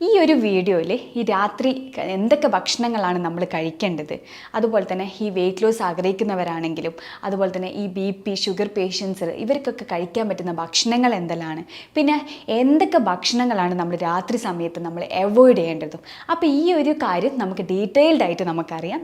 ഈ ഒരു വീഡിയോയിൽ ഈ രാത്രി എന്തൊക്കെ ഭക്ഷണങ്ങളാണ് നമ്മൾ കഴിക്കേണ്ടത്? അതുപോലെ തന്നെ ഈ വെയിറ്റ് ലോസ് ആഗ്രഹിക്കുന്നവരാണെങ്കിലും അതുപോലെ തന്നെ ഈ ബി പി ഷുഗർ പേഷ്യൻസ് ഇവർക്കൊക്കെ കഴിക്കാൻ പറ്റുന്ന ഭക്ഷണങ്ങൾ എന്തെല്ലാം പിന്നെ എന്തൊക്കെ ഭക്ഷണങ്ങളാണ് നമ്മൾ രാത്രി സമയത്ത് നമ്മൾ അവോയ്ഡ് ചെയ്യേണ്ടതും? അപ്പോൾ ഈ ഒരു കാര്യം നമുക്ക് ഡീറ്റെയിൽഡ് ആയിട്ട് നമുക്കറിയാം.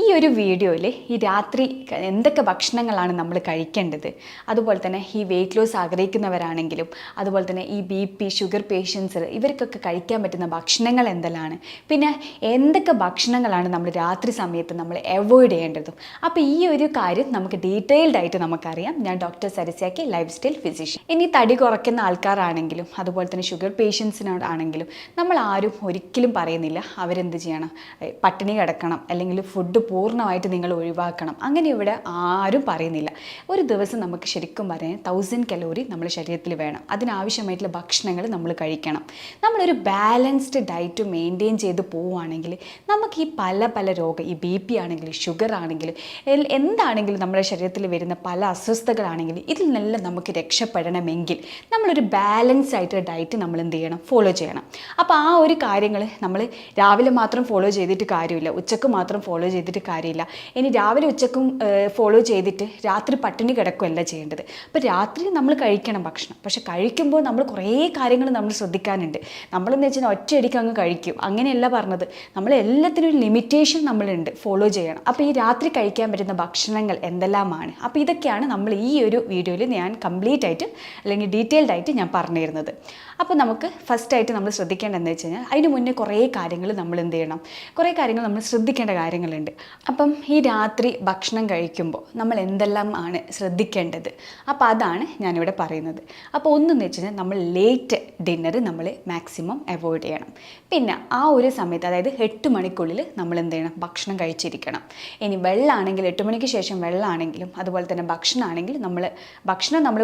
ഈ ഒരു വീഡിയോയിൽ ഈ രാത്രി എന്തൊക്കെ ഭക്ഷണങ്ങളാണ് നമ്മൾ കഴിക്കേണ്ടത്? അതുപോലെ തന്നെ ഈ വെയിറ്റ് ലോസ് ആഗ്രഹിക്കുന്നവരാണെങ്കിലും അതുപോലെ തന്നെ ഈ ബി പി ഷുഗർ പേഷ്യൻസ് ഇവർക്കൊക്കെ കഴിക്കാൻ പറ്റുന്ന ഭക്ഷണങ്ങൾ എന്തെല്ലാം പിന്നെ എന്തൊക്കെ ഭക്ഷണങ്ങളാണ് നമ്മൾ രാത്രി സമയത്ത് നമ്മൾ അവോയ്ഡ് ചെയ്യേണ്ടതും? അപ്പോൾ ഈ ഒരു കാര്യം നമുക്ക് ഡീറ്റെയിൽഡ് ആയിട്ട് നമുക്കറിയാം. ഞാൻ ഡോക്ടർ സരസ്യാക്കി ലൈഫ് സ്റ്റൈൽ ഫിസിഷ്യൻ ഇനി തടി കുറയ്ക്കുന്ന ആൾക്കാരാണെങ്കിലും അതുപോലെ തന്നെ ഷുഗർ പേഷ്യൻസിനോടാണെങ്കിലും നമ്മൾ ആരും ഒരിക്കലും പറയുന്നില്ല അവരെന്ത് ചെയ്യണം? പട്ടിണി കിടക്കണം അല്ലെങ്കിൽ ഫുഡ് പൂർണമായിട്ട് നിങ്ങൾ ഒഴിവാക്കണം. അങ്ങനെ ഇവിടെ ആരും പറയുന്നില്ല. ഒരു ദിവസം നമുക്ക് ശരിക്കും പറയാൻ തൗസൻഡ് കലോറി നമ്മുടെ ശരീരത്തിൽ വേണം. അതിനാവശ്യമായിട്ടുള്ള ഭക്ഷണങ്ങൾ നമ്മൾ കഴിക്കണം. നമ്മളൊരു ബാലൻസ്ഡ് ഡയറ്റ് മെയിന്റെയിൻ ചെയ്ത് പോവുകയാണെങ്കിൽ നമുക്ക് ഈ പല പല രോഗം ഈ ബി പി ആണെങ്കിലും ഷുഗർ ആണെങ്കിലും എന്താണെങ്കിലും നമ്മുടെ ശരീരത്തിൽ വരുന്ന പല അസ്വസ്ഥതകളാണെങ്കിലും ഇതിൽ നിന്നെല്ലാം നമുക്ക് രക്ഷപ്പെടണമെങ്കിൽ നമ്മളൊരു ബാലൻസ് ആയിട്ട് ഡയറ്റ് നമ്മൾ എന്ത് ചെയ്യണം? ഫോളോ ചെയ്യണം. അപ്പോൾ ആ ഒരു കാര്യങ്ങൾ നമ്മൾ രാവിലെ മാത്രം ഫോളോ ചെയ്തിട്ട് കാര്യമില്ല. ഉച്ചയ്ക്ക് മാത്രം ഫോളോ ചെയ്തിട്ട് കാര്യമില്ല. ഇനി രാവിലെ ഉച്ചക്കും ഫോളോ ചെയ്തിട്ട് രാത്രി പട്ടിണി കിടക്കുകയല്ല ചെയ്യേണ്ടത്. അപ്പോൾ രാത്രി നമ്മൾ കഴിക്കണം ഭക്ഷണം. പക്ഷെ കഴിക്കുമ്പോൾ നമ്മൾ കുറേ കാര്യങ്ങൾ നമ്മൾ ശ്രദ്ധിക്കാനുണ്ട്. നമ്മളെന്ന് വെച്ചാൽ ഒറ്റയടിക്ക് അങ്ങ് കഴിക്കും. അങ്ങനെയല്ല പറഞ്ഞത്. നമ്മൾ എല്ലാത്തിനും ഒരു ലിമിറ്റേഷൻ നമ്മളുണ്ട് ഫോളോ ചെയ്യണം. അപ്പോൾ ഈ രാത്രി കഴിക്കാൻ പറ്റുന്ന ഭക്ഷണങ്ങൾ എന്തെല്ലാമാണ്? അപ്പോൾ ഇതൊക്കെയാണ് നമ്മൾ ഈ ഒരു വീഡിയോയിൽ ഞാൻ കംപ്ലീറ്റ് ആയിട്ട് അല്ലെങ്കിൽ ഡീറ്റെയിൽഡ് ആയിട്ട് ഞാൻ പറഞ്ഞു തരുന്നത് അപ്പോൾ നമുക്ക് ഫസ്റ്റായിട്ട് നമ്മൾ ശ്രദ്ധിക്കേണ്ടതെന്ന് വെച്ച് കഴിഞ്ഞാൽ അതിന് മുന്നേ കുറേ കാര്യങ്ങൾ നമ്മൾ എന്ത് ചെയ്യണം? കുറേ കാര്യങ്ങൾ നമ്മൾ ശ്രദ്ധിക്കേണ്ട കാര്യങ്ങളുണ്ട്. അപ്പം ഈ രാത്രി ഭക്ഷണം കഴിക്കുമ്പോൾ നമ്മൾ എന്തെല്ലാം ആണ് ശ്രദ്ധിക്കേണ്ടത്? അപ്പോൾ അതാണ് ഞാനിവിടെ പറയുന്നത്. അപ്പോൾ ഒന്നെന്ന് വെച്ച് കഴിഞ്ഞാൽ നമ്മൾ ലേറ്റ് ഡിന്നർ നമ്മൾ മാക്സിമം അവോയ്ഡ് ചെയ്യണം. പിന്നെ ആ ഒരു സമയത്ത് അതായത് എട്ട് മണിക്കുള്ളിൽ നമ്മൾ എന്ത് ചെയ്യണം? ഭക്ഷണം കഴിച്ചിരിക്കണം. ഇനി വെള്ളമാണെങ്കിൽ എട്ട് മണിക്ക് ശേഷം വെള്ളമാണെങ്കിലും അതുപോലെ തന്നെ ഭക്ഷണമാണെങ്കിൽ നമ്മൾ ഭക്ഷണം നമ്മൾ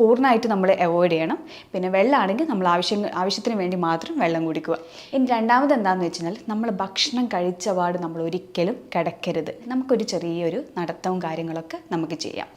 പൂർണമായിട്ട് നമ്മൾ അവോയ്ഡ് ചെയ്യണം. പിന്നെ വെള്ളമാണെങ്കിൽ നമ്മൾ ആവശ്യം ആവശ്യത്തിന് വേണ്ടി മാത്രം വെള്ളം കുടിക്കുക. ഇനി രണ്ടാമത് എന്താണെന്ന് വെച്ചാൽ നമ്മൾ ഭക്ഷണം കഴിച്ച പാട് നമ്മൾ ഒരിക്കലും കിടക്കരുത്. നമുക്കൊരു ചെറിയൊരു നടത്തവും കാര്യങ്ങളൊക്കെ നമുക്ക് ചെയ്യാം.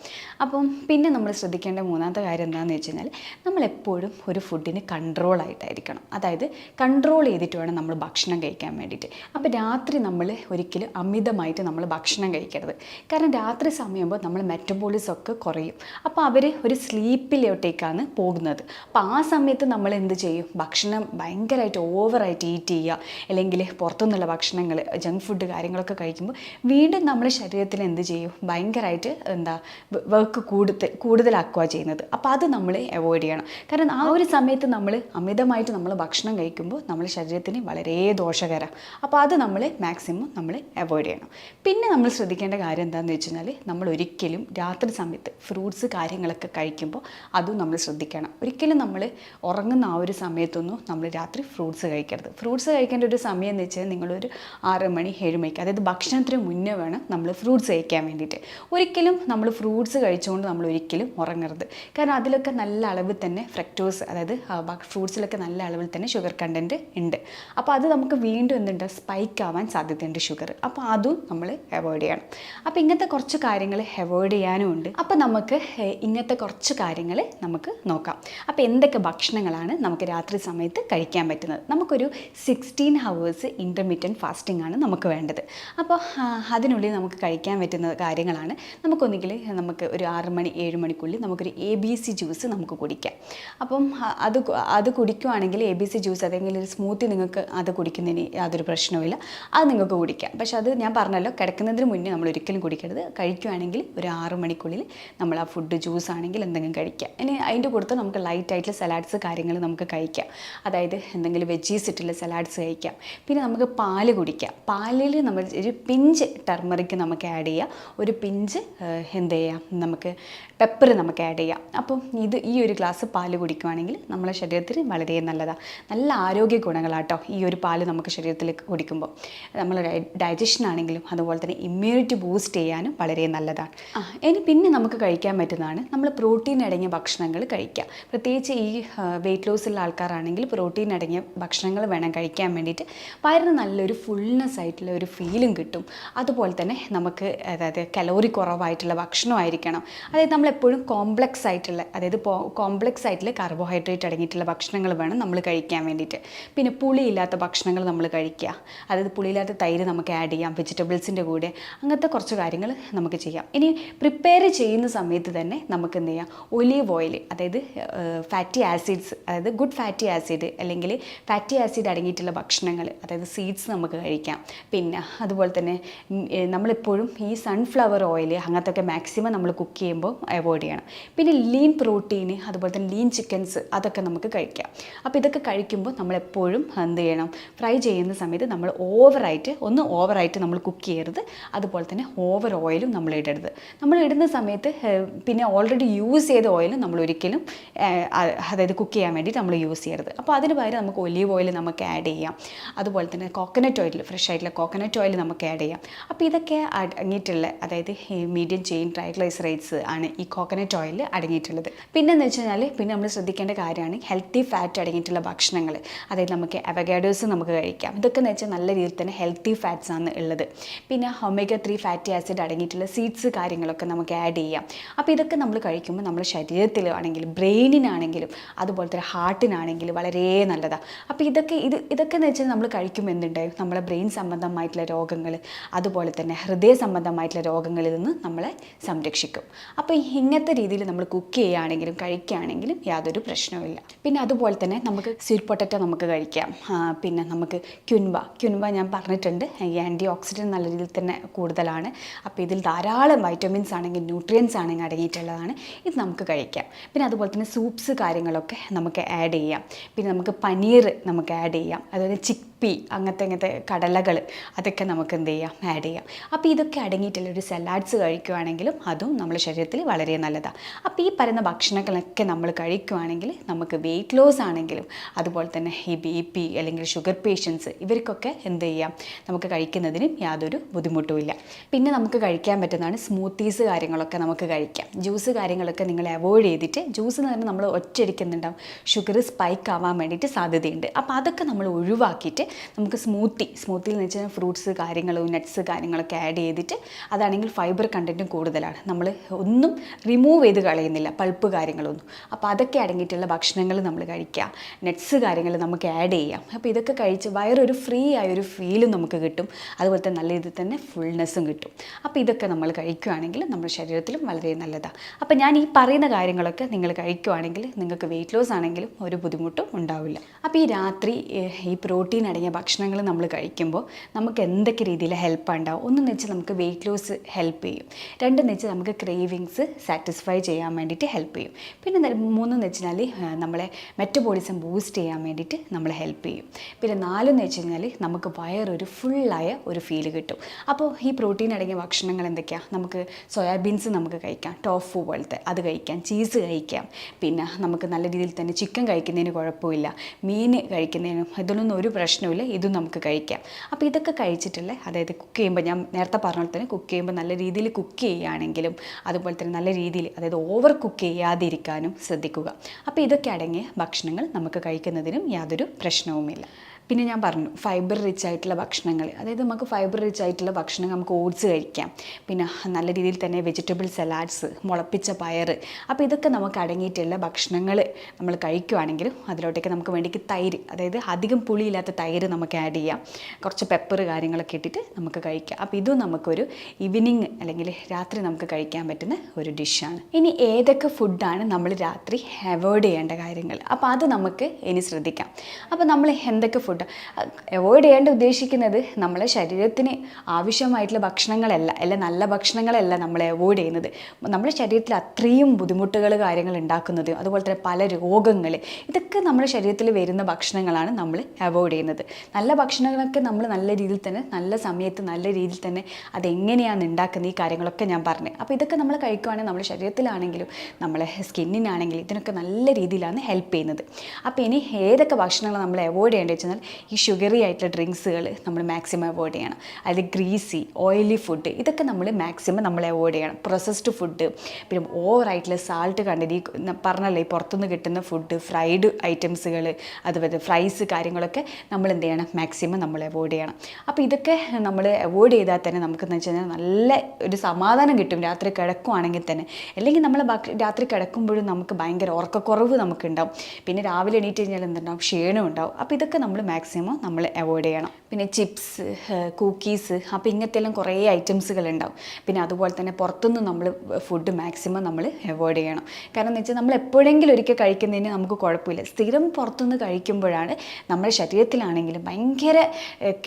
അപ്പം പിന്നെ നമ്മൾ ശ്രദ്ധിക്കേണ്ട മൂന്നാമത്തെ കാര്യം എന്താണെന്ന് വെച്ച് കഴിഞ്ഞാൽ നമ്മൾ എപ്പോഴും ഒരു ഫുഡിന് കൺട്രോൾ ആയിട്ടായിരിക്കണം. അതായത് കൺട്രോൾ ചെയ്തിട്ട് വേണം നമ്മൾ ഭക്ഷണം കഴിക്കാൻ വേണ്ടിയിട്ട്. അപ്പോൾ രാത്രി നമ്മൾ ഒരിക്കലും അമിതമായിട്ട് നമ്മൾ ഭക്ഷണം കഴിക്കരുത്. കാരണം രാത്രി സമയമാകുമ്പോൾ നമ്മൾ മെറ്റബോളിസം ഒക്കെ കുറയും. അപ്പോൾ അവർ ഒരു സ്ലീപ്പിലോട്ടേക്കാണ് പോകുന്നത്. അപ്പോൾ ആ സമയത്ത് നമ്മൾ എന്ത് ചെയ്യും? ഭക്ഷണം ഭയങ്കരമായിട്ട് ഓവറായിട്ട് ഈറ്റ് ചെയ്യുക. അല്ലെങ്കിൽ പുറത്തുനിന്നുള്ള ഭക്ഷണങ്ങൾ ജങ്ക് ഫുഡ് കാര്യങ്ങളൊക്കെ കഴിക്കുമ്പോൾ വീണ്ടും നമ്മുടെ ശരീരത്തിൽ എന്ത് ചെയ്യും? ഭയങ്കരമായിട്ട് എന്താ വർക്ക് കൂടുതൽ കൂടുതലാക്കുക ചെയ്യുന്നത്. അപ്പോൾ അത് നമ്മൾ അവോയ്ഡ് ചെയ്യണം. കാരണം ആ ഒരു സമയത്ത് നമ്മൾ അമിതമായിട്ട് നമ്മൾ ഭക്ഷണം കഴിക്കുമ്പോൾ നമ്മുടെ ശരീരത്തിന് വളരെ ദോഷകരം. അപ്പോൾ അത് നമ്മൾ മാക്സിമം നമ്മൾ അവോയ്ഡ് ചെയ്യണം. പിന്നെ നമ്മൾ ശ്രദ്ധിക്കേണ്ട കാര്യം എന്താണെന്ന് വെച്ച് കഴിഞ്ഞാൽ നമ്മൾ ഒരിക്കലും രാത്രി സമയത്ത് ഫ്രൂട്ട്സ് കാര്യങ്ങളൊക്കെ കഴിക്കുമ്പോൾ അതും നമ്മൾ ശ്രദ്ധിക്കണം. ഒരിക്കലും നമ്മൾ ഉറങ്ങുന്ന ആ ഒരു സമയത്തൊന്നും നമ്മൾ രാത്രി ഫ്രൂട്ട്സ് കഴിക്കരുത്. ഫ്രൂട്ട്സ് കഴിക്കേണ്ട ഒരു സമയം എന്ന് വെച്ചാൽ നിങ്ങളൊരു ആറ് മണി ഏഴ് മണിക്ക് അതായത് ഭക്ഷണത്തിന് മുന്നേ വേണം നമ്മൾ ഫ്രൂട്ട്സ് കഴിക്കാൻ വേണ്ടിയിട്ട്. ഒരിക്കലും നമ്മൾ ഫ്രൂട്ട്സ് കഴിച്ചുകൊണ്ട് നമ്മൾ ഒരിക്കലും ഉറങ്ങരുത്. കാരണം അതിലൊക്കെ നല്ല അളവിൽ തന്നെ ഫ്രക്ടോസ് അതായത് ഫ്രൂട്ട്സിലൊക്കെ നല്ല അളവിൽ തന്നെ ഷുഗർ കണ്ടന്റ് ഉണ്ട്. അപ്പോൾ അത് നമുക്ക് വീണ്ടും എന്തുണ്ട്? സ്പൈക്ക് ആവാൻ സാധ്യതയുണ്ട് ഷുഗർ അപ്പോൾ അതും നമ്മൾ അവോയ്ഡ് ചെയ്യണം. അപ്പോൾ ഇങ്ങനത്തെ കുറച്ച് കാര്യങ്ങൾ അവോയ്ഡ് ചെയ്യാനും ഉണ്ട്. അപ്പോൾ നമുക്ക് ഇങ്ങനത്തെ കുറച്ച് കാര്യങ്ങൾ നമുക്ക് നോക്കാം. അപ്പോൾ എന്തൊക്കെ ഭക്ഷണങ്ങളാണ് നമുക്ക് രാത്രി സമയത്ത് കഴിക്കാൻ പറ്റുന്നത്. നമുക്കൊരു സിക്സ്റ്റീൻ ഹവേഴ്സ് ഇന്റർമീഡിയന്റ് ഫാസ്റ്റിംഗ് ആണ് നമുക്ക് വേണ്ടത്. അപ്പോൾ അതിനുള്ളിൽ നമുക്ക് കഴിക്കാൻ പറ്റുന്ന കാര്യങ്ങളാണ്. നമുക്കൊന്നുകിൽ നമുക്ക് ഒരു ആറ് മണി ഏഴ് മണിക്കുള്ളിൽ നമുക്കൊരു എ ബി സി ജ്യൂസ് നമുക്ക് കുടിക്കാം. അപ്പം അത് അത് കുടിക്കുവാണെങ്കിൽ എ ബി സി ജ്യൂസ് അതെങ്കിലും ഒരു സ്മൂത്തി നിങ്ങൾക്ക് അത് കുടിക്കുന്നതിന് യാതൊരു പ്രശ്നവുമില്ല. അത് നിങ്ങൾക്ക് കുടിക്കാം. പക്ഷേ അത് ഞാൻ പറഞ്ഞല്ലോ കിടക്കുന്നതിന് മുന്നേ നമ്മൾ ഒരിക്കലും കുടിക്കരുത്. കഴിക്കുവാണെങ്കിൽ ഒരു ആറ് മണിക്കുള്ളിൽ നമ്മൾ ആ ഫുഡ് ജ്യൂസ് ആണെങ്കിൽ എന്തെങ്കിലും കഴിക്കാം. ഇനി അതിന്റെ കൂടുതൽ നമുക്ക് ലൈറ്റ് ആയിട്ടുള്ള സലാഡ്സ് കാര്യങ്ങൾ നമുക്ക് കഴിക്കാം. അതായത് എന്തെങ്കിലും വെജീസ് ഇട്ടുള്ള സലാഡ്സ് കഴിക്കാം. പിന്നെ നമുക്ക് പാൽ കുടിക്കാം. പാലിൽ നമ്മൾ ഒരു പിഞ്ച് ടർമറിക്ക് നമുക്ക് ആഡ് ചെയ്യാം. ഒരു പിഞ്ച് എന്ത് ചെയ്യാം? നമുക്ക് പെപ്പർ നമുക്ക് ആഡ് ചെയ്യാം. അപ്പം ഇത് ഈ ഒരു ഗ്ലാസ് പാൽ കുടിക്കുവാണെങ്കിൽ നമ്മുടെ ശരീരത്തിന് വളരെ നല്ലതാണ് നല്ല ആരോഗ്യ ഗുണങ്ങളാട്ടോ ഈ ഒരു പാൽ നമുക്ക് ശരീരത്തിൽ കുടിക്കുമ്പോൾ നമ്മൾ ഡൈജഷൻ ആണെങ്കിലും അതുപോലെ തന്നെ ഇമ്മ്യൂണിറ്റി ബൂസ്റ്റ് ചെയ്യാനും വളരെ നല്ലതാണ് ഇനി പിന്നെ നമുക്ക് കഴിക്കാൻ പറ്റുന്നതാണ് നമ്മൾ പ്രോട്ടീൻ അടങ്ങിയ ഭക്ഷണങ്ങൾ കഴിക്കുക പ്രത്യേകിച്ച് ഈ വെയിറ്റ് ലോസുള്ള ആൾക്കാരാണെങ്കിൽ പ്രോട്ടീൻ അടങ്ങിയ ഭക്ഷണങ്ങൾ വേണം കഴിക്കാൻ വേണ്ടിയിട്ട്. വയറിന് നല്ലൊരു ഫുൾനെസ് ആയിട്ടുള്ള ഒരു ഫീലും കിട്ടും. അതുപോലെ തന്നെ നമുക്ക് അതായത് കലോറി കുറവായിട്ടുള്ള ഭക്ഷണമായിരിക്കണം അതായത് നമ്മളെപ്പോഴും കോംപ്ലക്സ് ആയിട്ടുള്ള അതായത് കോംപ്ലക്സ് ആയിട്ടുള്ള കാർബോഹൈഡ്രേറ്റ് അടങ്ങിയിട്ടുള്ള ഭക്ഷണങ്ങൾ വേണം നമ്മൾ കഴിക്കാൻ വേണ്ടിയിട്ട്. പിന്നെ പുളിയില്ലാത്ത ഭക്ഷണങ്ങൾ നമ്മൾ കഴിക്കുക. അതായത് പുളിയില്ലാത്ത തൈര് നമുക്ക് ആഡ് ചെയ്യാം വെജിറ്റബിൾസിന്റെ കൂടെ. അങ്ങനത്തെ കുറച്ച് കാര്യങ്ങൾ നമുക്ക് ചെയ്യാം. ഇനി പ്രിപ്പയർ ചെയ്യുന്ന സമയത്ത് തന്നെ നമുക്ക് എന്ത് ചെയ്യാം? ഒലീവ് ഓയിൽ അതായത് ഫാറ്റി ആസിഡ്സ് അതായത് ഗുഡ് ഫാറ്റി ആസിഡ് അല്ലെങ്കിൽ ഫാറ്റി ആസിഡ് അടങ്ങിയിട്ടുള്ള ഭക്ഷണങ്ങൾ അതായത് സീഡ്സ് നമുക്ക് കഴിക്കാം. പിന്നെ അതുപോലെ തന്നെ നമ്മളെപ്പോഴും ഈ സൺഫ്ലവർ ഓയിൽ അങ്ങനത്തെ ഒക്കെ മാക്സിമം നമ്മൾ കുക്ക് ചെയ്യുമ്പോൾ അവോയ്ഡ് ചെയ്യണം. പിന്നെ ലീൻ പ്രോട്ടീന് അതുപോലെ തന്നെ ലീൻ ചിക്കൻസ് അതൊക്കെ നമുക്ക് കഴിക്കാം. അപ്പോൾ ഇതൊക്കെ കഴിക്കുമ്പോൾ നമ്മളെപ്പോഴും എന്ത് ചെയ്യണം? ഫ്രൈ ചെയ്യുന്ന സമയത്ത് നമ്മൾ ഓവറായിട്ട് ഒന്ന് ഓവറായിട്ട് നമ്മൾ കുക്ക് ചെയ്യരുത്. അതുപോലെ തന്നെ ഓവർ ഓയിലും നമ്മൾ ഇടരുത്. നമ്മൾ ഇടുന്ന സമയത്ത് പിന്നെ ഓൾറെഡി യൂസ് ചെയ്ത ഓയിലും നമ്മൾ ഒരിക്കലും അതായത് കുക്ക് ചെയ്യാൻ വേണ്ടി നമ്മൾ യൂസ് ചെയ്യരുത്. അപ്പോൾ അതിന് പകരം നമുക്ക് ഒലീവ് ഓയിൽ നമുക്ക് ആഡ് ചെയ്യാം. അതുപോലെ തന്നെ കോക്കനട്ട് ഓയിൽ ഫ്രഷ് ആയിട്ടുള്ള കോക്കനട്ട് ഓയിൽ നമുക്ക് ആഡ് ചെയ്യാം. അപ്പോൾ ഇതൊക്കെ അടങ്ങിയിട്ടുള്ള അതായത് മീഡിയം ചെയിൻ ട്രൈഗ്ലൈസറൈഡ്സ് ആണ് ഈ കോക്കനട്ട് ഓയിൽ അടങ്ങിയിട്ടുള്ളത്. പിന്നെന്ന് വെച്ച് കഴിഞ്ഞാൽ പിന്നെ നമ്മൾ ശ്രദ്ധിക്കേണ്ട കാര്യമാണ് ഹെൽത്തി ഫാറ്റ് അടങ്ങിയിട്ടുള്ള ഭക്ഷണങ്ങൾ. അതായത് നമുക്ക് അവഗാഡോസ് നമുക്ക് കഴിക്കാം. ഇതൊക്കെ എന്ന് വെച്ചാൽ നല്ല രീതിയിൽ തന്നെ ഹെൽത്തി ഫാറ്റ്സ് ആണ് ഉള്ളത്. പിന്നെ ഒമേഗ ത്രീ ഫാറ്റി ആസിഡ് അടങ്ങിയിട്ടുള്ള സീഡ്സ് കാര്യങ്ങളൊക്കെ നമുക്ക് ആഡ് ചെയ്യാം. അപ്പോൾ ഇതൊക്കെ നമ്മൾ കഴിക്കുമ്പോൾ നമ്മുടെ ശരീരത്തിലാണെങ്കിലും ബ്രെയിനിനാണെങ്കിലും അതുപോലെ തന്നെ ഹാർട്ടിനാണെങ്കിലും വളരെ നല്ലതാണ് അപ്പോൾ ഇതൊക്കെ ഇത് ഇതൊക്കെ എന്ന് വെച്ചാൽ നമ്മൾ കഴിക്കുമ്പോൾ എന്തുണ്ടായും നമ്മളെ ബ്രെയിൻ സംബന്ധമായിട്ടുള്ള രോഗങ്ങൾ അതുപോലെ തന്നെ ഹൃദയ സംബന്ധമായിട്ടുള്ള രോഗങ്ങളിൽ നിന്ന് നമ്മളെ സംരക്ഷിക്കും. അപ്പോൾ ഇങ്ങനത്തെ രീതിയിൽ നമ്മൾ കുക്ക് ചെയ്യുകയാണെങ്കിലും കഴിക്കുകയാണെങ്കിലും യാതൊരു പ്രശ്നവുമില്ല പിന്നെ അതുപോലെ തന്നെ നമുക്ക് സ്വീറ്റ് പൊട്ടറ്റോ നമുക്ക് കഴിക്കാം. പിന്നെ നമുക്ക് ക്യുൻവ ക്യുൻവ ഞാൻ പറഞ്ഞിട്ടുണ്ട്. ഈ ആന്റി ഓക്സിഡന്റ് നല്ല രീതിയിൽ തന്നെ കൂടുതലാണ്. അപ്പോൾ ഇതിൽ ധാരാളം വൈറ്റമിൻസ് ആണെങ്കിൽ ന്യൂട്രിയൻസ് ആണെങ്കിൽ അടങ്ങിയിട്ടുള്ളതാണ്. ഇത് നമുക്ക് കഴിക്കാം. പിന്നെ അതുപോലെ തന്നെ സൂപ്സ് കാര്യങ്ങളൊക്കെ നമുക്ക് ആഡ് ചെയ്യാം. പിന്നെ നമുക്ക് പനീർ നമുക്ക് ആഡ് ചെയ്യാം. അതുപോലെ ചിപ്പി അങ്ങനത്തെ അങ്ങനത്തെ കടലകൾ അതൊക്കെ നമുക്ക് എന്ത് ചെയ്യാം? ആഡ് ചെയ്യാം. അപ്പോൾ ഇതൊക്കെ അടങ്ങിയിട്ടുള്ള ഒരു സലാഡ്സ് കഴിക്കുകയാണെങ്കിലും അതും നമ്മുടെ ശരീരത്തിൽ വളരെ നല്ലതാണ് അപ്പോൾ ഈ പറയുന്ന ഭക്ഷണങ്ങളൊക്കെ നമ്മൾ കഴിക്കുകയാണെങ്കിൽ നമുക്ക് വെയിറ്റ് ലോസ് ആണെങ്കിലും അതുപോലെ തന്നെ ഈ ബി പി അല്ലെങ്കിൽ ഷുഗർ പേഷ്യൻസ് ഇവർക്കൊക്കെ എന്ത് ചെയ്യാം? നമുക്ക് കഴിക്കുന്നതിനും യാതൊരു ബുദ്ധിമുട്ടുമില്ല പിന്നെ നമുക്ക് കഴിക്കാൻ പറ്റുന്നതാണ് സ്മൂത്തീസ് കാര്യങ്ങളൊക്കെ നമുക്ക് കഴിക്കാം. ജ്യൂസ് കാര്യങ്ങളൊക്കെ നിങ്ങൾ അവോയ്ഡ് ചെയ്തിട്ട് ജ്യൂസ് എന്ന് പറഞ്ഞാൽ നമ്മൾ ഒറ്റയടിക്കുന്നുണ്ടാവും ഷുഗർ സ്പൈക്ക് ആവാൻ വേണ്ടിയിട്ട് സാധ്യതയുണ്ട്. അപ്പോൾ അതൊക്കെ നമ്മൾ ഒഴിവാക്കിയിട്ട് നമുക്ക് സ്മൂത്തി സ്മൂത്തിയിൽ എന്ന് വെച്ചാൽ ഫ്രൂട്ട്സ് കാര്യങ്ങൾ നട്ട്സ് കാര്യങ്ങളൊക്കെ ആഡ് ചെയ്തിട്ട് അതാണെങ്കിൽ ഫൈബർ കണ്ടന്റും കൂടുതലാണ്. നമ്മൾ ഒന്നും റിമൂവ് ചെയ്ത് കളയുന്നില്ല പൾപ്പ് കാര്യങ്ങളൊന്നും. അപ്പോൾ അതൊക്കെ അടങ്ങിയിട്ടുള്ള ഭക്ഷണങ്ങൾ നമ്മൾ കഴിക്കുക നട്ട്സ് കാര്യങ്ങൾ നമുക്ക് ആഡ് ചെയ്യാം. അപ്പോൾ ഇതൊക്കെ കഴിച്ച് വയറൊരു ഫ്രീ ആയൊരു ഫീലും നമുക്ക് കിട്ടും. അതുപോലെ തന്നെ നല്ല രീതിയിൽ തന്നെ ഫുൾനെസ്സും കിട്ടും. അപ്പോൾ ഇതൊക്കെ നമ്മൾ കഴിക്കുകയാണെങ്കിൽ നമ്മുടെ ശരീരത്തിലും വളരെ നല്ലതാണ് അപ്പോൾ ഞാൻ ഈ പറയുന്ന കാര്യങ്ങളൊക്കെ നിങ്ങൾ കഴിക്കുകയാണെങ്കിൽ നിങ്ങൾക്ക് വെയിറ്റ് ലോസ് ആണെങ്കിലും ഒരു ബുദ്ധിമുട്ടും ഉണ്ടാവില്ല. അപ്പോൾ ഈ രാത്രി ഈ പ്രോട്ടീൻ അടങ്ങിയ ഭക്ഷണങ്ങൾ നമ്മൾ കഴിക്കുമ്പോൾ നമുക്ക് എന്തൊക്കെ രീതിയിൽ ഹെൽപ്പ് ഉണ്ടാവും ഒന്നെന്ന് വെച്ചാൽ നമുക്ക് വെയിറ്റ് ലോസ് ഹെൽപ്പ് ചെയ്യും. രണ്ടെന്ന് വെച്ചാൽ നമുക്ക് ക്രേവിങ്സ് സാറ്റിസ്ഫൈ ചെയ്യാൻ വേണ്ടിയിട്ട് ഹെൽപ്പ് ചെയ്യും. പിന്നെ മൂന്നെന്ന് വെച്ചാൽ നമ്മളെ മെറ്റബോളിസം ബൂസ്റ്റ് ചെയ്യാൻ വേണ്ടിയിട്ട് നമ്മൾ ഹെൽപ്പ് ചെയ്യും. പിന്നെ നാലെന്ന് വെച്ച് കഴിഞ്ഞാൽ നമുക്ക് വയറൊരു ഫുള്ളായ ഒരു ഫീൽ കിട്ടും. അപ്പോൾ ഈ പ്രോട്ടീൻ അടങ്ങിയ ഭക്ഷണങ്ങൾ എന്തൊക്കെയാണ് നമുക്ക് സോയാബീൻസ് നമുക്ക് കഴിക്കാം ടോഫു പോലത്തെ അത് കഴിക്കാം ചീസ് കഴിക്കാം. പിന്നെ നമുക്ക് നല്ല രീതിയിൽ തന്നെ ചിക്കൻ കഴിക്കുന്നതിന് കുഴപ്പമില്ല മീൻ കഴിക്കുന്നതിനും ഇതിലൊന്നും ഒരു പ്രശ്നമില്ല ഇതും നമുക്ക് കഴിക്കാം. അപ്പോൾ ഇതൊക്കെ കഴിച്ചിട്ടുള്ള അതായത് കുക്ക് ചെയ്യുമ്പോൾ ഞാൻ നേരത്തെ പറഞ്ഞ തന്നെ കുക്ക് ചെയ്യുമ്പോൾ നല്ല രീതിയിൽ കുക്ക് ചെയ്യുകയാണെങ്കിലും അതുപോലെ തന്നെ നല്ല രീതിയിൽ അതായത് ഓവർ കുക്ക് ചെയ്യാതിരിക്കാനും ശ്രദ്ധിക്കുക. അപ്പോൾ ഇതൊക്കെ അടങ്ങിയ ഭക്ഷണങ്ങൾ നമുക്ക് കഴിക്കുന്നതിനും യാതൊരു പ്രശ്നവുമില്ല. പിന്നെ ഞാൻ പറഞ്ഞു ഫൈബർ റിച്ച് ആയിട്ടുള്ള ഭക്ഷണങ്ങൾ. അതായത് നമുക്ക് ഫൈബർ റിച്ച് ആയിട്ടുള്ള ഭക്ഷണം നമുക്ക് ഓട്സ് കഴിക്കാം. പിന്നെ നല്ല രീതിയിൽ തന്നെ വെജിറ്റബിൾ സലാഡ്സ് മുളപ്പിച്ച പയർ അപ്പോൾ ഇതൊക്കെ നമുക്ക് അടങ്ങിയിട്ടുള്ള ഭക്ഷണങ്ങൾ നമ്മൾ കഴിക്കുവാണെങ്കിൽ അതിലോട്ടേക്ക് നമുക്ക് വേണ്ടിക്ക് തൈര് അതായത് അധികം പുളിയില്ലാത്ത തൈര് നമുക്ക് ആഡ് ചെയ്യാം. കുറച്ച് പെപ്പർ കാര്യങ്ങളൊക്കെ ഇട്ടിട്ട് നമുക്ക് കഴിക്കാം. അപ്പോൾ ഇതും നമുക്കൊരു ഈവനിങ് അല്ലെങ്കിൽ രാത്രി നമുക്ക് കഴിക്കാൻ പറ്റുന്ന ഒരു ഡിഷാണ് ഇനി ഏതൊക്കെ ഫുഡാണ് നമ്മൾ രാത്രി അവോയ്ഡ് ചെയ്യേണ്ട കാര്യങ്ങൾ? അപ്പോൾ അത് നമുക്ക് ഇനി ശ്രദ്ധിക്കാം. അപ്പോൾ നമ്മൾ എന്തൊക്കെ ഫുഡ് ഫുഡ് അവോയ്ഡ് ചെയ്യേണ്ട ഉദ്ദേശിക്കുന്നത് നമ്മളെ ശരീരത്തിന് ആവശ്യമായിട്ടുള്ള ഭക്ഷണങ്ങളല്ല അല്ല നല്ല ഭക്ഷണങ്ങളല്ല നമ്മൾ അവോയ്ഡ് ചെയ്യുന്നത്. നമ്മുടെ ശരീരത്തിൽ അത്രയും ബുദ്ധിമുട്ടുകൾ കാര്യങ്ങൾ ഉണ്ടാക്കുന്നത് അതുപോലെ തന്നെ പല രോഗങ്ങൾ ഇതൊക്കെ നമ്മുടെ ശരീരത്തിൽ വരുന്ന ഭക്ഷണങ്ങളാണ് നമ്മൾ അവോയ്ഡ് ചെയ്യുന്നത്. നല്ല ഭക്ഷണങ്ങളൊക്കെ നമ്മൾ നല്ല രീതിയിൽ തന്നെ നല്ല സമയത്ത് നല്ല രീതിയിൽ തന്നെ അതെങ്ങനെയാണ് ഉണ്ടാക്കുന്നത് ഈ കാര്യങ്ങളൊക്കെ ഞാൻ പറഞ്ഞു. അപ്പോൾ ഇതൊക്കെ നമ്മൾ കഴിക്കുവാണെങ്കിൽ നമ്മുടെ ശരീരത്തിലാണെങ്കിലും നമ്മളെ സ്കിന്നിനാണെങ്കിലും ഇതിനൊക്കെ നല്ല രീതിയിലാണ് ഹെൽപ്പ് ചെയ്യുന്നത്. അപ്പോൾ ഇനി ഏതൊക്കെ ഭക്ഷണങ്ങൾ നമ്മൾ അവോയ്ഡ് ചെയ്യേണ്ടത് വെച്ചാൽ ഈ ഷുഗറി ആയിട്ടുള്ള ഡ്രിങ്ക്സുകൾ നമ്മൾ മാക്സിമം അവോയ്ഡ് ചെയ്യണം. അതിൽ ഗ്രീസി ഓയിലി ഫുഡ് ഇതൊക്കെ നമ്മൾ മാക്സിമം നമ്മൾ അവോയ്ഡ് ചെയ്യണം. പ്രൊസസ്ഡ് ഫുഡ് പിന്നെ ഓവറായിട്ടുള്ള സാൾട്ട് കണ്ടത് ഈ പറഞ്ഞല്ലോ ഈ പുറത്തുനിന്ന് കിട്ടുന്ന ഫുഡ് ഫ്രൈഡ് ഐറ്റംസുകൾ അതുപോലെ ഫ്രൈസ് കാര്യങ്ങളൊക്കെ നമ്മൾ എന്ത് ചെയ്യണം? മാക്സിമം നമ്മൾ അവോയ്ഡ് ചെയ്യണം. അപ്പോൾ ഇതൊക്കെ നമ്മൾ അവോയ്ഡ് ചെയ്താൽ തന്നെ നമുക്കെന്ന് വെച്ച് കഴിഞ്ഞാൽ നല്ല ഒരു സമാധാനം കിട്ടും. രാത്രി കിടക്കുവാണെങ്കിൽ തന്നെ. അല്ലെങ്കിൽ നമ്മൾ രാത്രി കിടക്കുമ്പോഴും നമുക്ക് ഭയങ്കര ഉറക്കക്കുറവ് നമുക്കുണ്ടാവും. പിന്നെ രാവിലെ എണീറ്റ് കഴിഞ്ഞാൽ എന്തുണ്ടാവും? ക്ഷീണം ഉണ്ടാവും അപ്പോൾ ഇതൊക്കെ നമ്മൾ മാക്സിമം നമ്മൾ അവോയ്ഡ് ചെയ്യണം. പിന്നെ ചിപ്സ് കുക്കീസ് അപ്പോൾ ഇങ്ങനത്തെ എല്ലാം കുറേ ഐറ്റംസുകൾ ഉണ്ടാവും പിന്നെ അതുപോലെ തന്നെ പുറത്തുനിന്ന് നമ്മൾ ഫുഡ് മാക്സിമം നമ്മൾ അവോയ്ഡ് ചെയ്യണം. കാരണം എന്ന് വെച്ചാൽ നമ്മൾ എപ്പോഴെങ്കിലും ഒരിക്കൽ കഴിക്കുന്നതിന് നമുക്ക് കുഴപ്പമില്ല. സ്ഥിരം പുറത്തുനിന്ന് കഴിക്കുമ്പോഴാണ് നമ്മുടെ ശരീരത്തിലാണെങ്കിലും ഭയങ്കര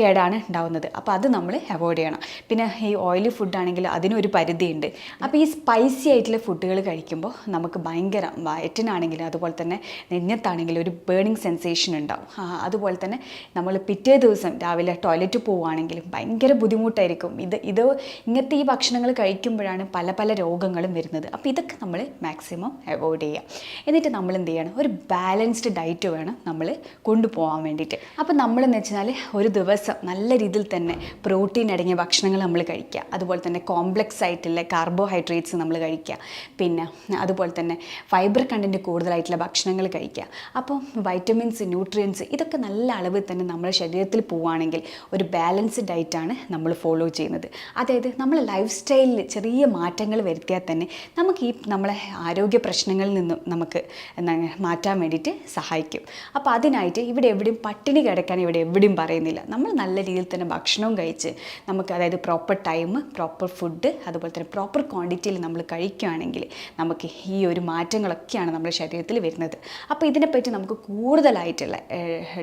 കേടാണ് ഉണ്ടാവുന്നത്. അപ്പോൾ അത് നമ്മൾ അവോയ്ഡ് ചെയ്യണം. പിന്നെ ഈ ഓയിലി ഫുഡാണെങ്കിൽ അതിനൊരു പരിധിയുണ്ട്. അപ്പോൾ ഈ സ്പൈസി ആയിട്ടുള്ള ഫുഡുകൾ കഴിക്കുമ്പോൾ നമുക്ക് ഭയങ്കര വയറ്റിനാണെങ്കിലും അതുപോലെ തന്നെ നെഞ്ഞത്താണെങ്കിലും ഒരു ബേണിംഗ് സെൻസേഷൻ ഉണ്ടാവും. അതുപോലെ തന്നെ നമ്മൾ പിറ്റേ ദിവസം രാവിലെ ടോയ്ലറ്റ് പോവുകയാണെങ്കിലും ഭയങ്കര ബുദ്ധിമുട്ടായിരിക്കും. ഇത് ഇത് ഇങ്ങനത്തെ ഈ ഭക്ഷണങ്ങൾ കഴിക്കുമ്പോഴാണ് പല പല രോഗങ്ങളും വരുന്നത്. അപ്പോൾ ഇതൊക്കെ നമ്മൾ മാക്സിമം അവോയ്ഡ് ചെയ്യുക. എന്നിട്ട് നമ്മൾ എന്ത് ചെയ്യണം? ഒരു ബാലൻസ്ഡ് ഡയറ്റ് വേണം നമ്മൾ കൊണ്ടുപോകാൻ വേണ്ടിയിട്ട്. അപ്പോൾ നമ്മളെന്ന് വെച്ചാൽ ഒരു ദിവസം നല്ല രീതിയിൽ തന്നെ പ്രോട്ടീൻ അടങ്ങിയ ഭക്ഷണങ്ങൾ നമ്മൾ കഴിക്കുക. അതുപോലെ തന്നെ കോംപ്ലക്സ് ആയിട്ടുള്ള കാർബോഹൈഡ്രേറ്റ്സ് നമ്മൾ കഴിക്കുക. പിന്നെ അതുപോലെ തന്നെ ഫൈബർ കണ്ടന്റ് കൂടുതലായിട്ടുള്ള ഭക്ഷണങ്ങൾ കഴിക്കുക. അപ്പോൾ വൈറ്റമിൻസ് ന്യൂട്രിയൻസ് ഇതൊക്കെ നല്ല അളവിൽ തന്നെ നമ്മുടെ ശരീരത്തിൽ പോവുകയാണെങ്കിൽ ഒരു ബാലൻസ്ഡ് ഡയറ്റാണ് നമ്മൾ ഫോളോ ചെയ്യുന്നത്. അതായത് നമ്മളെ ലൈഫ് സ്റ്റൈലിൽ ചെറിയ മാറ്റങ്ങൾ വരുത്തിയാൽ തന്നെ നമുക്ക് ഈ നമ്മളെ ആരോഗ്യ പ്രശ്നങ്ങളിൽ നിന്നും നമുക്ക് എന്താണ് മാറ്റാൻ വേണ്ടിയിട്ട് സഹായിക്കും. അപ്പോൾ അതിനായിട്ട് ഇവിടെ എവിടെയും പട്ടിണി കിടക്കാൻ ഇവിടെ എവിടെയും പറയുന്നില്ല. നമ്മൾ നല്ല രീതിയിൽ തന്നെ ഭക്ഷണവും കഴിച്ച് നമുക്ക് അതായത് പ്രോപ്പർ ടൈം പ്രോപ്പർ ഫുഡ് അതുപോലെ തന്നെ പ്രോപ്പർ ക്വാണ്ടിറ്റിയിൽ നമ്മൾ കഴിക്കുകയാണെങ്കിൽ നമുക്ക് ഈ ഒരു മാറ്റങ്ങളൊക്കെയാണ് നമ്മുടെ ശരീരത്തിൽ വരുന്നത്. അപ്പോൾ ഇതിനെപ്പറ്റി നമുക്ക് കൂടുതലായിട്ടുള്ള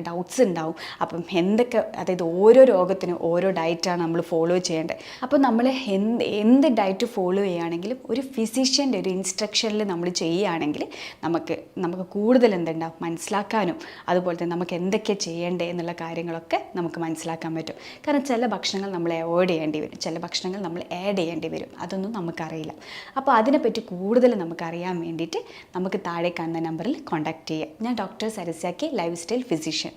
ഡൗട്ട്സ് ഉണ്ടാവും. അപ്പം എന്തൊക്കെ അതായത് ഓരോ രോഗത്തിനും ഓരോ ഡയറ്റാണ് നമ്മൾ ഫോളോ ചെയ്യേണ്ടത്. അപ്പോൾ നമ്മൾ എന്ത് എന്ത് ഡയറ്റ് ഫോളോ ചെയ്യുകയാണെങ്കിലും ഒരു ഫിസിഷ്യന്റെ ഒരു ഇൻസ്ട്രക്ഷനിൽ നമ്മൾ ചെയ്യുകയാണെങ്കിൽ നമുക്ക് നമുക്ക് കൂടുതൽ എന്തുണ്ടാവും? മനസ്സിലാക്കാനും അതുപോലെ തന്നെ നമുക്ക് എന്തൊക്കെ ചെയ്യേണ്ടേ എന്നുള്ള കാര്യങ്ങളൊക്കെ നമുക്ക് മനസ്സിലാക്കാൻ പറ്റും. കാരണം ചില ഭക്ഷണങ്ങൾ നമ്മൾ അവോയ്ഡ് ചെയ്യേണ്ടി വരും. ചില ഭക്ഷണങ്ങൾ നമ്മൾ ആഡ് ചെയ്യേണ്ടി വരും. അതൊന്നും നമുക്കറിയില്ല. അപ്പോൾ അതിനെപ്പറ്റി കൂടുതൽ നമുക്കറിയാൻ വേണ്ടിയിട്ട് നമുക്ക് താഴെ കാണുന്ന നമ്പറിൽ കോൺടാക്റ്റ് ചെയ്യാം ഞാൻ ഡോക്ടർ സരസ്യാക്കി ലൈഫ് സ്റ്റൈൽ ഫിസിഷ്യൻ